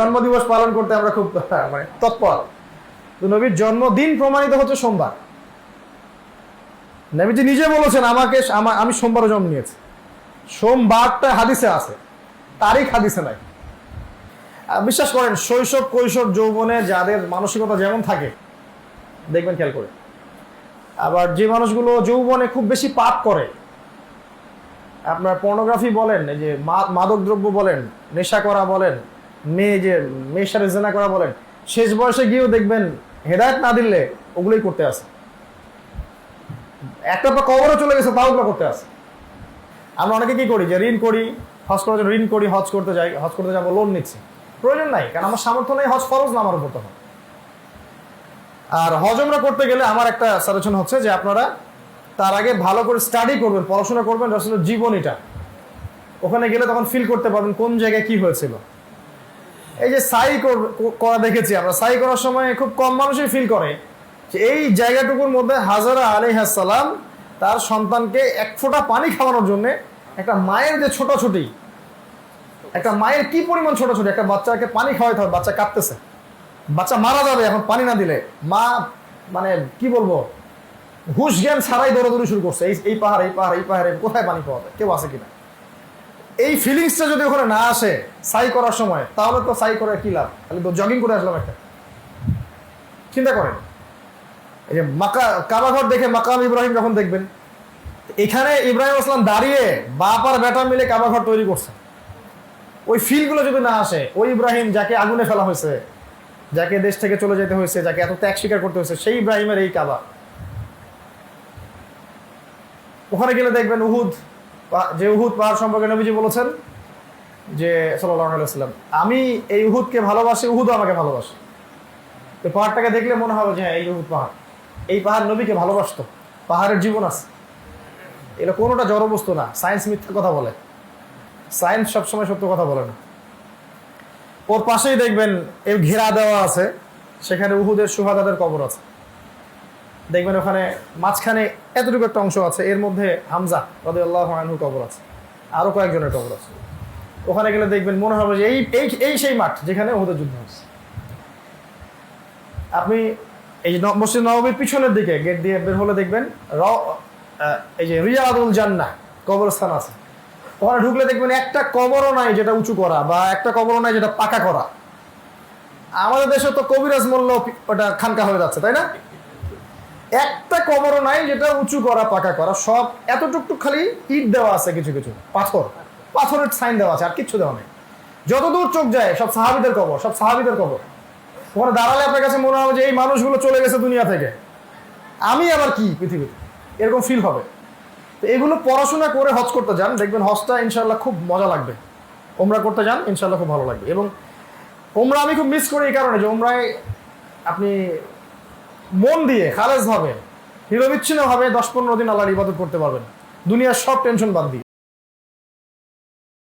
জন্মদিবস পালন করতে আমরা খুব মানে তৎপর। তো নবীর জন্মদিন প্রমাণিত হচ্ছে সোমবার। নবীজি নিজে বলেছেন, আমাকে আমি সোমবারে জন্ম নিয়েছি। সোমবারটা হাদিসে আছে। তারিখ হাদিসে নাই। বিশ্বাস করেন, শৈশব, কৈশোর, যৌবনে যাদের মানসিকতা যেমন থাকে, দেখবেন খেয়াল করে। আবার যে মানুষগুলো যৌবনে খুব বেশি পাপ করে, আপনার পর্নোগ্রাফি বলেন, এই যে মাদকদ্রব্য বলেন, নেশা করা বলেন মেয়ে যে মেয়ের সাথে জেনা করা বলেন, শেষ বয়সে গিয়েও দেখবেন হেদায়ত না দিলে ওগুলোই করতে আসে একটা পা কবরও চলে গেছে, তাও ওগুলো করতে আসে আমরা অনেকে কি করি, যে ঋণ করি, হজ করার জন্য ঋণ করি, হজ করতে যাই, হজ করতে যাব লোন নিচ্ছি। প্রয়োজন নাই, কারণ আমার সামর্থ্য নেই, হজ ফরজ না, আমার উপর তখন। আর হজ আমরা করতে গেলে আমার একটা সাজেশন হচ্ছে যে আপনারা তার আগে ভালো করে স্টাডি করবেন, পড়াশোনা করবেন আসলে জীবনীটা। ওখানে গেলে তখন ফিল করতে পারবেন কোন জায়গায় কি হয়েছিল। এই যে সাই কর- দেখেছি আমরা। সাই করার সময় খুব কম মানুষই ফিল করে। যে এই জায়গাটুকুর মধ্যে হাজারা আলী সালাম তার সন্তানকে এক ফোঁটা পানি খাওয়ানোর জন্য একটা মায়ের যে ছোটাছুটি, একটা মায়ের কি পরিমাণ ছোটাছুটি, একটা বাচ্চাকে পানি খাওয়াইতে হবে, বাচ্চা কাঁপতেছে। বাচ্চা মারা যাবে, এখন পানি না দিলে। মা মানে কি বলব, হুশ জ্ঞান ছাড়াই দৌড়াদৌড়ি শুরু করছে। এই এই পাহাড় এই পাহাড়, এই পাহাড়ে কোথায় পানি পাওয়া যায়? কেউ আছে কিনা? এই ফিলিংসটা যদি ওখানে না আসে সাই করার সময়, তাহলে তো সাই করে কি লাভ? খালি তো জগিং করে আসলাম একটা। চিন্তা করেন। এই যে মাকা কাবাঘর দেখে মাকাম ইব্রাহিম যখন দেখবেন, এখানে ইব্রাহিম আসলাম দাঁড়িয়ে বাপ আর বেটা মিলে কাবাঘর তৈরি করছে। ওই ফিলগুলো যদি না আসে, ওই ইব্রাহিম যাকে আগুনে ফেলা হয়েছে, যাকে দেশ থেকে চলে যেতে হয়েছে, যাকে এত ত্যাগ স্বীকার করতে হয়েছে, সেই ইব্রাহিমের এই কাবা। ওখানে গেলে দেখবেন উহুদ যে উহুদ পাহাড় সম্পর্কে নবীজি বলেছেন, যে আলাইসাল্লাম আমি এই উহুদকে ভালোবাসি, উহুদও আমাকে ভালোবাসে। তো পাহাড়টাকে দেখলে মনে হবে যে হ্যাঁ এই উহুদ পাহাড়। এই পাহাড় নবীকে ভালোবাসতো, পাহাড়ের জীবন আছে। এটা কোনোটা জড়বস্তু না, সায়েন্স মিথ্যা কথা বলে। সায়েন্স সবসময় সত্য কথা বলে না। ওর পাশেই দেখবেন এই ঘেরা দেওয়া আছে, সেখানে উহুদের সুহাদাদের কবর আছে। দেখবেন ওখানে মাঝখানে এতটুকু একটা অংশ আছে, এর মধ্যে হামজা রদে আল্লাহ আনহুর কবর আছে, আরও কয়েকজনের কবর আছে। ওখানে গেলে দেখবেন মনে হবে যে এই এই এই সেই মাঠ যেখানে ওহুদের যুদ্ধ হচ্ছে আপনি এই যে মসজিদ নবমীর পিছনের দিকে গেট দিয়ে বের হলে দেখবেন র এই যে রিয়াদুল জান্নাহ কবরস্থান আছে। ওখানে ঢুকলে দেখবেন একটা কবরও নাই যেটা উঁচু করা বা একটা কবরও নাই যেটা পাকা করা। আমাদের দেশে তো কবিরাজ মূল্য ওটা খানকা হয়ে যাচ্ছে, তাই না? একটা কবরও নাই, যেটা উঁচু করা, পাকা করা, সব এতটুকটুক খালি ইট দেওয়া আছে কিছু কিছু। পাথর। পাথরের সাইন দেওয়া আছে, আর কিচ্ছু দেওয়া নেই। যতদূর চোখ যায়, সব সাহাবিদের কবর, সব সাহাবিদের কবর। ওখানে দাঁড়ালে আপনার কাছে মনে হবে যে এই মানুষগুলো চলে গেছে দুনিয়া থেকে। আমি আবার কি পৃথিবীতে? এরকম ফিল হবে। তো এগুলো পড়াশোনা করে হজ করতে যান, দেখবেন হজটা ইনশাল্লাহ খুব মজা লাগবে। ওমরা করতে যান ইনশাল্লাহ খুব ভালো লাগবে। এবং ওমরা আমি খুব মিস করি এই কারণে যে ওমরায় আপনি মন দিয়ে, খালেজ ভাবে নিরবিচ্ছিন্ন ভাবে দশ পনেরো দিন আল্লাহর ইবাদত করতে পারবেন। দুনিয়ার সব টেনশন বাদ দিয়ে।